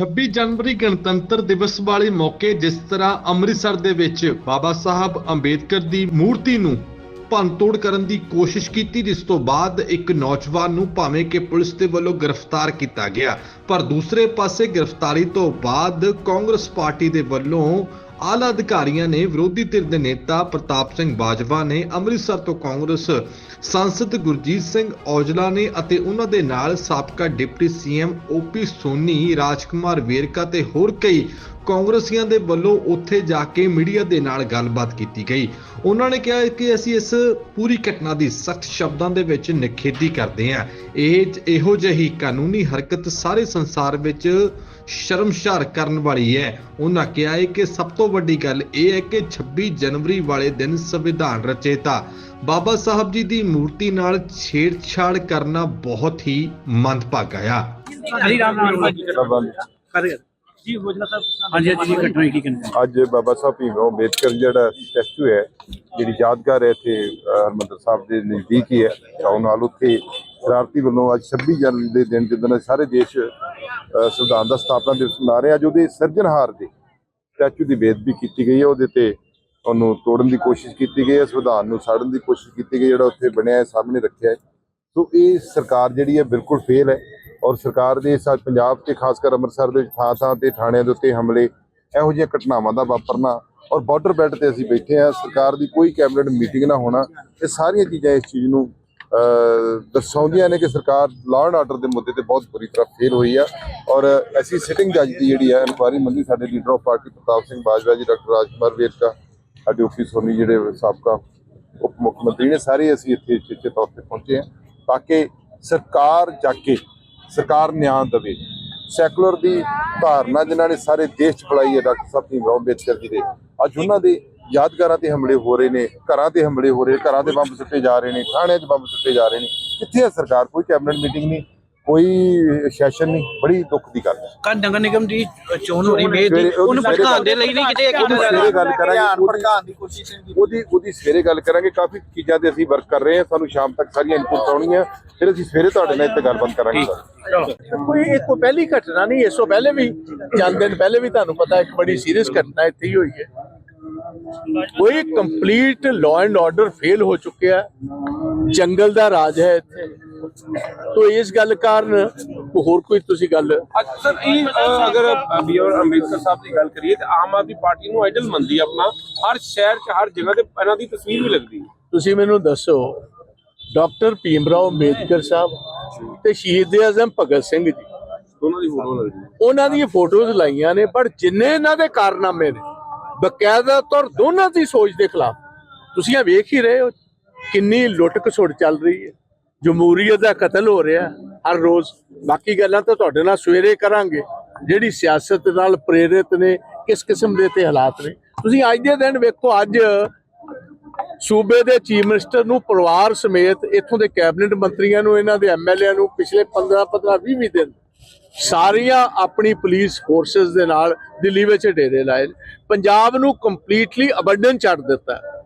26 ਜਨਵਰੀ ਗਣਤੰਤਰ ਦਿਵਸ ਵਾਲੇ ਮੌਕੇ ਜਿਸ ਤਰ੍ਹਾਂ ਅੰਮ੍ਰਿਤਸਰ ਦੇ ਵਿੱਚ ਬਾਬਾ ਸਾਹਿਬ ਅੰਬੇਦਕਰ ਦੀ ਮੂਰਤੀ ਨੂੰ ਭੰਨਤੋੜ ਕਰਨ ਦੀ ਕੋਸ਼ਿਸ਼ ਕੀਤੀ, ਜਿਸ ਤੋਂ ਬਾਅਦ ਇੱਕ ਨੌਜਵਾਨ ਨੂੰ ਭਾਵੇਂ ਕਿ ਪੁਲਿਸ ਦੇ ਵੱਲੋਂ ਗ੍ਰਿਫਤਾਰ ਕੀਤਾ ਗਿਆ, ਪਰ ਦੂਸਰੇ ਪਾਸੇ ਗ੍ਰਿਫਤਾਰੀ ਤੋਂ ਬਾਅਦ ਕਾਂਗਰਸ ਪਾਰਟੀ ਦੇ ਵੱਲੋਂ ਆਲਾ ਅਧਿਕਾਰੀਆਂ ਨੇ ਵਿਰੋਧੀ ਧਿਰ ਦੇ ਨੇਤਾ ਪ੍ਰਤਾਪ ਸਿੰਘ ਬਾਜਵਾ ਨੇ ਅੰਮ੍ਰਿਤਸਰ ਤੋਂ ਕਾਂਗਰਸ ਸੰਸਦ ਗੁਰਜੀਤ ਸਿੰਘ ਔਜਲਾ ਨੇ ਅਤੇ ਉਹਨਾਂ ਦੇ ਨਾਲ ਸਾਬਕਾ deputy CM OP Soni, Rajkumar Verka ਤੇ ਹੋਰ ਕਈ ਕਾਂਗਰਸੀਆਂ ਦੇ ਵੱਲੋਂ ਉੱਥੇ ਜਾ ਕੇ ਮੀਡੀਆ ਦੇ ਨਾਲ ਗੱਲਬਾਤ ਕੀਤੀ ਗਈ। ਉਹਨਾਂ ਨੇ ਕਿਹਾ ਕਿ ਅਸੀਂ ਇਸ ਪੂਰੀ ਘਟਨਾ ਦੀ ਸਖਤ ਸ਼ਬਦਾਂ ਦੇ ਵਿੱਚ ਨਿਖੇਧੀ ਕਰਦੇ ਹਾਂ। ਇਹ ਇਹੋ ਜਿਹੀ ਕਾਨੂੰਨੀ ਹਰਕਤ ਸਾਰੇ ਸੰਸਾਰ ਵਿੱਚ ਸ਼ਰਮਸ਼ਾਰ ਕਰਨ ਵਾਲੀ ਹੈ। ਉਹਨਾਂ ਕਿਹਾ ਹੈ ਕਿ ਸਭ ਤੋਂ ਵੱਡੀ ਗੱਲ ਇਹ ਹੈ ਕਿ 26 ਜਨਵਰੀ ਵਾਲੇ ਦਿਨ ਸੰਵਿਧਾਨ ਰਚੇਤਾ ਬਾਬਾ ਸਾਹਿਬ ਜੀ ਦੀ ਮੂਰਤੀ ਨਾਲ ਛੇੜਛਾੜ ਕਰਨਾ ਬਹੁਤ ਹੀ ਮੰਦਭਾਗਾ ਆ। ਹਰੀ ਰਾਮ ਨਾਮ ਪ੍ਰਬੰਧ ਕਰ ਜੀ ਯੋਜਨਾ ਸਾਹਿਬ ਹਾਂਜੀ ਹਾਂਜੀ ਜੀ ਘਟਨਾ ਕੀ ਕਹਿੰਦੇ ਅੱਜ ਬਾਬਾ ਸਾਹਿਬ ਭੀਮਰਾਓ ਅੰਬੇਦਕਰ ਜਿਹੜਾ ਸਟੈਚੂ ਹੈ ਜਿਹੜੀ ਯਾਦਗਾਰ ਹੈ ਇੱਥੇ ਹਰਿਮੰਦਰ ਸਾਹਿਬ ਦੇ ਨਜ਼ਦੀਕ ਹੀ ਹੈ। ਟਾਊਨ ਹਾਲ ਉੱਥੇ ਸ਼ਰਾਰਤੀ ਵੱਲੋਂ ਅੱਜ 26 ਜਨਵਰੀ ਦੇ ਦਿਨ ਜਦੋਂ ਸਾਰੇ ਦੇਸ਼ ਸੰਵਿਧਾਨ ਦਾ ਸਥਾਪਨਾ ਦਿਵਸ ਮਨਾ ਰਹੇ ਆ ਅੱਜ ਉਹਦੇ ਸਿਰਜਣਹਾਰ ਦੇ ਸਟੈਚੂ ਦੀ ਬੇਦਬੀ ਕੀਤੀ ਗਈ ਹੈ। ਉਹਦੇ ਤੇ ਉਹਨੂੰ ਤੋੜਨ ਦੀ ਕੋਸ਼ਿਸ਼ ਕੀਤੀ ਗਈ ਹੈ। ਸੰਵਿਧਾਨ ਨੂੰ ਸਾੜਨ ਦੀ ਕੋਸ਼ਿਸ਼ ਕੀਤੀ ਗਈ ਜਿਹੜਾ ਉੱਥੇ ਬਣਿਆ ਹੈ, ਸਾਹਮਣੇ ਰੱਖਿਆ ਹੈ। ਸੋ ਇਹ ਸਰਕਾਰ ਜਿਹੜੀ ਹੈ, ਬਿਲਕੁਲ ਫੇਲ ਹੈ। ਔਰ ਸਰਕਾਰ ਦੇ ਸਾ ਪੰਜਾਬ ਤੇ, ਖਾਸ ਕਰ ਅੰਮ੍ਰਿਤਸਰ ਦੇ ਥਾਂ ਥਾਂ ਤੇ, ਥਾਣਿਆਂ ਦੇ ਉੱਤੇ ਹਮਲੇ, ਇਹੋ ਜਿਹੀਆਂ ਘਟਨਾਵਾਂ ਦਾ ਵਾਪਰਨਾ ਔਰ ਬਾਰਡਰ ਬੈਲਟ ਤੇ ਅਸੀਂ ਬੈਠੇ ਆ ਸਰਕਾਰ ਦੀ ਕੋਈ ਕੈਬਨਿਟ ਮੀਟਿੰਗ ਨਾ ਹੋਣਾ, ਇਹ ਸਾਰੀਆਂ ਚੀਜ਼ਾਂ ਇਸ ਚੀਜ਼ ਨੂੰ ਦਰਸਾਉਂਦੀਆਂ ਨੇ ਕਿ ਸਰਕਾਰ ਲਾਅ ਐਂਡ ਆਰਡਰ ਦੇ ਮੁੱਦੇ ਤੇ ਬਹੁਤ ਬੁਰੀ ਤਰ੍ਹਾਂ ਫੇਲ ਹੋਈ ਆ ਔਰ ਅਸੀਂ ਸਿਟਿੰਗ ਜੱਜ ਦੀ ਜਿਹੜੀ ਹੈ ਇਨਕੁਆਇਰੀ ਮੰਗੀ ਸਾਡੇ leader of party Partap Singh Bajwa ji, doctor Rajkumar Verka, ਸਾਡੇ ਓਪੀ ਸੋਨੀ ਜਿਹੜੇ ਸਾਬਕਾ ਉਪ ਮੁੱਖ ਮੰਤਰੀ ਨੇ, ਸਾਰੇ ਅਸੀਂ ਇੱਥੇ ਚੇਚੇ ਤੌਰ ਤੇ ਪਹੁੰਚੇ ਹਾਂ ਤਾਂ ਕਿ ਸਰਕਾਰ ਜਾ ਕੇ ਸਰਕਾਰ ਨਿਆਂ ਦੇਵੇ। ਸੈਕੂਲਰ ਦੀ ਧਾਰਨਾ ਜਿਨ੍ਹਾਂ ਨੇ ਸਾਰੇ ਦੇਸ਼ ਚ ਫੈਲਾਈ ਹੈ, ਡਾਕਟਰ ਸਾਹਿਬ ਭੀਮ ਰਾਓ ਅੰਬੇਦਕਰ ਜੀ ਦੇ। ਅੱਜ ਉਹਨਾਂ ਦੇ ਯਾਦਗਾਰਾਂ ਤੇ ਹਮਲੇ ਹੋ ਰਹੇ ਨੇ ਘਰਾਂ ਤੇ ਹਮਲੇ ਹੋ ਰਹੇ ਘਰਾਂ ਤੇ ਬੰਬ ਸੁੱਟੇ ਜਾ ਰਹੇ ਨੇ ਥਾਣਿਆਂ 'ਚ ਬੰਬ ਸੁੱਟੇ ਜਾ ਰਹੇ ਨੇ। ਕਿੱਥੇ ਹੈ ਸਰਕਾਰ? ਕੋਈ ਕੈਬਨਿਟ ਮੀਟਿੰਗ ਨਹੀਂ ਕੋਈ ਸੈਸ਼ਨ ਨਹੀਂ ਬੜੀ ਦੁੱਖ ਦੀ ਗੱਲ ਹੈ। ਕੱਲ ਨਗਰ ਨਿਗਮ ਦੀ ਚੋਣ ਹੋ ਰਹੀ ਮੇਦ ਦੀ ਸਵੇਰੇ- ਉਹਨੂੰ ਸਵੇਰੇ ਭਟਕਾਉਣ ਦੇ ਲਈ ਨਹੀਂ ਕਿਤੇ ਸਵੇਰੇ ਗੱਲ ਕਰਾਂਗੇ ਭਟਕਾਉਣ ਦੀ ਕੋਸ਼ਿਸ਼ ਉਹਦੀ ਉਹਦੀ ਸਵੇਰੇ ਗੱਲ ਕਰਾਂਗੇ ਕਾਫੀ ਚੀਜ਼ਾਂ ਤੇ ਅਸੀਂ ਵਰਕ ਕਰ ਰਹੇ ਹਾਂ ਸਾਨੂੰ ਸ਼ਾਮ ਤੱਕ ਸਾਰੀਆਂ ਇਨਪੁਟ ਆਉਣੀਆਂ ਫਿਰ ਅਸੀਂ ਸਵੇਰੇ ਤੁਹਾਡੇ ਨਾਲ ਇੱਥੇ ਗੱਲਬਾਤ ਕਰਾਂਗੇ। ਕੋਈ ਇਹ ਕੋਈ ਪਹਿਲੀ ਘਟਨਾ ਨਹੀਂ ਇਸ ਤੋਂ ਪਹਿਲੇ ਵੀ ਚੰਦ ਦਿਨ ਪਹਿਲੇ ਵੀ ਤੁਹਾਨੂੰ ਪਤਾ ਇੱਕ ਬੜੀ ਸੀਰੀਅਸ ਘਟਨਾ ਇੱਥੇ ਹੀ ਹੋਈ ਹੈ। ਕੋਈ complete law and order fail ਹੋ ਚੁੱਕਿਆ ਜੰਗਲ ਦਾ ਰਾਜ ਹੈ ਇੱਥੇ। ਤੋ ਇਸ ਗੱਲ ਕਾਰਨ ਹੋਰ ਕੋਈ ਤੁਸੀਂ ਗੱਲ ਅਕਸਰ ਇਹ ਅਗਰ ਬੀਆਰ ਅੰਬੇਦਕਰ ਸਾਹਿਬ ਦੀ ਗੱਲ ਕਰੀਏ ਤੇ ਆਮ ਆਦਮੀ ਪਾਰਟੀ ਨੂੰ ਆਈਡਲ ਮੰਨਦੀ ਆਪਣਾ। ਹਰ ਸ਼ਹਿਰ 'ਚ ਹਰ ਜਗ੍ਹਾ ਤੇ ਇਹਨਾਂ ਦੀ ਤਸਵੀਰ ਵੀ ਲੱਗਦੀ। ਤੁਸੀਂ ਮੈਨੂੰ ਦੱਸੋ ਡਾਕਟਰ ਭੀਮਰਾਓ ਅੰਬੇਦਕਰ ਸਾਹਿਬ ਤੇ ਸ਼ਹੀਦ ਆਜ਼ਮ ਭਗਤ ਸਿੰਘ ਜੀ। ਦੋਨਾਂ ਦੀ ਫੋਟੋ ਲੱਗਦੀ। ਉਹਨਾਂ ਦੀਆਂ ਫੋਟੋਜ਼ ਲਾਈਆਂ ਨੇ ਪਰ ਜਿੰਨੇ ਇਹਨਾਂ ਦੇ ਕਾਰਨਾਮੇ ਨੇ ਬਕਾਇਦਾ ਤੌਰ ਦੋਨਾਂ ਦੀ ਸੋਚ ਦੇ ਖਿਲਾਫ। ਤੁਸੀਂ ਇਹ ਵੇਖ ਹੀ ਰਹੇ ਹੋ ਕਿੰਨੀ ਲੁੱਟ ਖਸੁੱਟ ਚੱਲ ਰਹੀ ਹੈ। ਜਮਹੂਰੀਅਤ ਦਾ ਕਤਲ ਹੋ ਰਿਹਾ ਹਰ ਰੋਜ਼। ਬਾਕੀ ਗੱਲਾਂ ਤਾਂ ਤੁਹਾਡੇ ਨਾਲ ਸਵੇਰੇ ਕਰਾਂਗੇ। ਜਿਹੜੀ ਸਿਆਸਤ ਨਾਲ ਪ੍ਰੇਰਿਤ ਨੇ, ਕਿਸ ਕਿਸਮ ਦੇ ਤੇ ਹਾਲਾਤ ਨੇ। ਤੁਸੀਂ ਅੱਜ ਦੇ ਦਿਨ ਵੇਖੋ, ਅੱਜ ਸੂਬੇ ਦੇ ਚੀਫ ਮਿਨਿਸਟਰ ਨੂੰ ਪਰਿਵਾਰ ਸਮੇਤ ਇੱਥੋਂ ਦੇ ਕੈਬਨਿਟ ਮੰਤਰੀਆਂ ਨੂੰ, ਇਹਨਾਂ ਦੇ ਐਮਐਲਏ ਨੂੰ ਪਿਛਲੇ 15 15 20 20 ਦਿਨ ਸਾਰੀਆਂ ਆਪਣੀ ਪੁਲਿਸ ਫੋਰਸਸ ਦੇ ਨਾਲ ਦਿੱਲੀ ਵਿੱਚ ਡੇਰੇ ਲਾਏ। ਪੰਜਾਬ ਨੂੰ ਕੰਪਲੀਟਲੀ ਅਬੰਡਨ ਛੱਡ ਦਿੱਤਾ ਹੈ।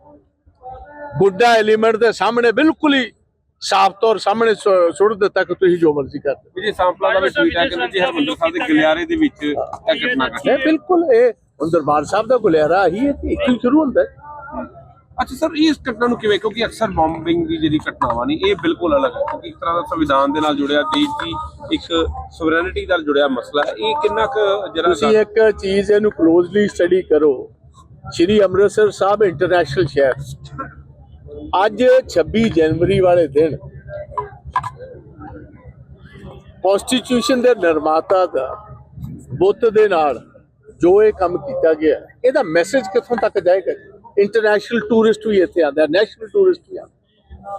ਬੁੱਢਾ ਐਲੀਮੈਂਟ ਦੇ ਸਾਹਮਣੇ ਬਿਲਕੁਲ ਹੀ ਸਾਫ਼ ਤੌਰ ਸਾਹਮਣੇ ਸੁੱਟ ਦਿੱਤਾ ਕਿ ਤੁਸੀਂ ਜੋ ਮਰਜ਼ੀ ਕਰ ਵਿਜੇ ਸਾਂਪਲਾ ਦਾ ਵੀ ਟਵੀਟ ਹੈ ਕਹਿੰਦੇ ਜੀ ਹਰਮੰਦਰ ਸਾਹਿਬ ਦੇ ਗਲਿਆਰੇ ਦੇ ਵਿੱਚ ਇਹ ਘਟਨਾ ਘਟੀ ਇਹ ਬਿਲਕੁਲ ਇਹ ਹੁਣ ਦਰਬਾਰ ਸਾਹਿਬ ਦਾ ਗੁਲਿਆਰਾ ਹੀ ਇੱਥੋਂ ਹੀ ਸ਼ੁਰੂ ਹੁੰਦਾ ਹੈ ਅੱਛਾ ਸਰ ਇਸ ਘਟਨਾ ਨੂੰ ਕਿਵੇਂ? ਕਿਉਂਕਿ ਅਕਸਰ ਬੰਬਿੰਗ ਦੀ ਜਿਹੜੀ ਘਟਨਾਵਾਂ ਨੇ ਇਹ ਬਿਲਕੁਲ ਅਲੱਗ ਹੈ। ਕਿਉਂਕਿ ਇੱਕ ਤਰ੍ਹਾਂ ਦਾ ਸੰਵਿਧਾਨ ਦੇ ਨਾਲ ਜੁੜਿਆ ਦੇਸ਼ ਦੀ ਇੱਕ ਸੋਵਰੈਨਿਟੀ ਨਾਲ ਜੁੜਿਆ ਮਸਲਾ ਹੈ। ਇਹ ਕਿੰਨਾ ਕੁ ਜਿਹੜਾ ਤੁਸੀਂ ਇੱਕ ਚੀਜ਼ ਇਹਨੂੰ ਕਲੋਜ਼ਲੀ ਸਟੱਡੀ ਕਰੋ। ਸ਼੍ਰੀ ਅੰਮ੍ਰਿਤਸਰ ਸਾਹਿਬ ਇੰਟਰਨੈਸ਼ਨਲ ਸ਼ਹਿਰ। ਅੱਜ 26 ਜਨਵਰੀ ਵਾਲੇ ਦਿਨ ਕਨਸਟੀਟਿਊਸ਼ਨ ਦੇ ਨਿਰਮਾਤਾ ਦਾ ਬੁੱਤ ਦੇ ਨਾਲ ਜੋ ਇਹ ਕੰਮ ਕੀਤਾ ਗਿਆ ਇਹਦਾ ਮੈਸੇਜ ਕਿੱਥੋਂ ਤੱਕ ਜਾਏਗਾ ਇੰਟਰਨੈਸ਼ਨਲ ਟੂਰਿਸਟ ਵੀ ਇੱਥੇ ਆਉਂਦਾ ਨੈਸ਼ਨਲ ਟੂਰਿਸਟ ਵੀ ਆਉਂਦਾ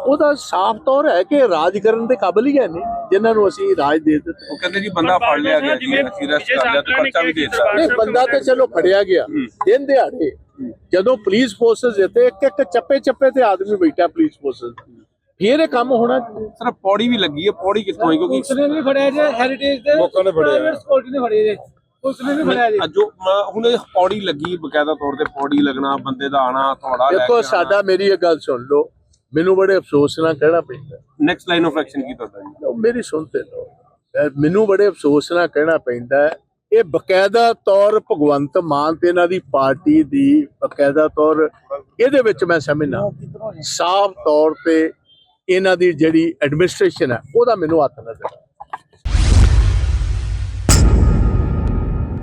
ਉਹਦਾ ਸਾਫ਼ ਤੌਰ ਹੈ ਕਿ ਰਾਜ ਕਰਨ ਦੇ ਕਾਬਿਲ ਹੀ ਹੈ ਨਹੀਂ ਜਿਨ੍ਹਾਂ ਨੂੰ ਅਸੀਂ ਰਾਜ ਦੇ ਦਿੱਤਾ। ਉਹ ਕਹਿੰਦੇ ਜੀ ਬੰਦਾ ਫੜ ਲਿਆ ਗਿਆ ਜੀ ਅਸੀਂ ਅਰੈਸਟ ਕਰ ਲਿਆ ਤੇ ਪਰਚਾ ਵੀ ਦੇ ਦਿੱਤਾ। ਨਹੀਂ ਬੰਦਾ ਤੇ ਚਲੋ ਫੜਿਆ ਗਿਆ। ਦਿਨ ਦਿਹਾੜੇ ਜਦੋਂ ਪੁਲਿਸ ਫੋਰਸਸ ਇੱਥੇ ਇੱਕ ਇੱਕ ਚੱਪੇ ਚੱਪੇ ਤੇ ਆਦਮੀ ਬੈਠਾ ਪੁਲਿਸ ਫੋਰਸਸ ਫਿਰ ਇਹ ਕੰਮ ਹੋਣਾ। ਸਰ ਪੌੜੀ ਵੀ ਲੱਗੀ ਹੈ ਪੌੜੀ ਕਿੱਥੋਂ ਆਈ? ਕਿਉਂਕਿ ਪੁਲਿਸ ਨੇ ਵੀ ਫੜਿਆ ਜੇ ਹੈਰੀਟੇਜ ਦੇ ਲੋਕਾਂ ਨੇ ਫੜਿਆ। ਪ੍ਰਾਈਵੇਟ ਸਕਿਉਰਟੀ ਨੇ ਫੜਿਆ ਜੇ। ਪੁਲਿਸ ਨੇ ਵੀ ਫੜਿਆ ਜੇ। ਜੋ ਮ- ਹੁਣ ਇਹ ਪੌੜੀ ਲੱਗੀ ਬਕਾਇਦਾ ਤੌਰ ਤੇ ਪੌੜੀ ਲੱਗਣਾ ਬੰਦੇ ਦਾ ਆਣਾ ਥੋੜਾ ਦੇਖੋ ਸਾਡਾ ਮੇਰੀ ਇਹ ਗੱਲ ਸੁਣ ਲਓ। ਮੈਨੂੰ ਬੜੇ ਅਫਸੋਸ ਨਾਲ ਕਹਿਣਾ ਪੈਂਦਾ। ਨੈਕਸਟ ਲਾਈਨ ਆਫ ਐਕਸ਼ਨ ਕੀ ਤੁਹਾਡਾ ਜੀ? ਉਹ ਮੇਰੀ ਸੁਣਤੇ ਲਓ। ਅਹ ਮੈਨੂੰ ਬੜੇ ਅਫਸੋਸ ਨਾਲ ਕਹਿਣਾ ਪੈਂਦਾ ਹੈ, ਇਹ ਬਕਾਇਦਾ ਤੌਰ ਭਗਵੰਤ ਮਾਨ ਤੇ ਇਹਨਾਂ ਦੀ ਪਾਰਟੀ ਦੀ ਬਕਾਇਦਾ ਤੌਰ ਇਹਦੇ ਵਿੱਚ ਮੈਂ ਸਮਝਣਾ ਸਾਫ਼ ਤੌਰ ਤੇ ਇਹਨਾਂ ਦੀ ਜਿਹੜੀ ਐਡਮਿਨਿਸਟ੍ਰੇਸ਼ਨ ਹੈ ਉਹਦਾ ਮੈਨੂੰ ਹੱਥ ਨਜ਼ਰ।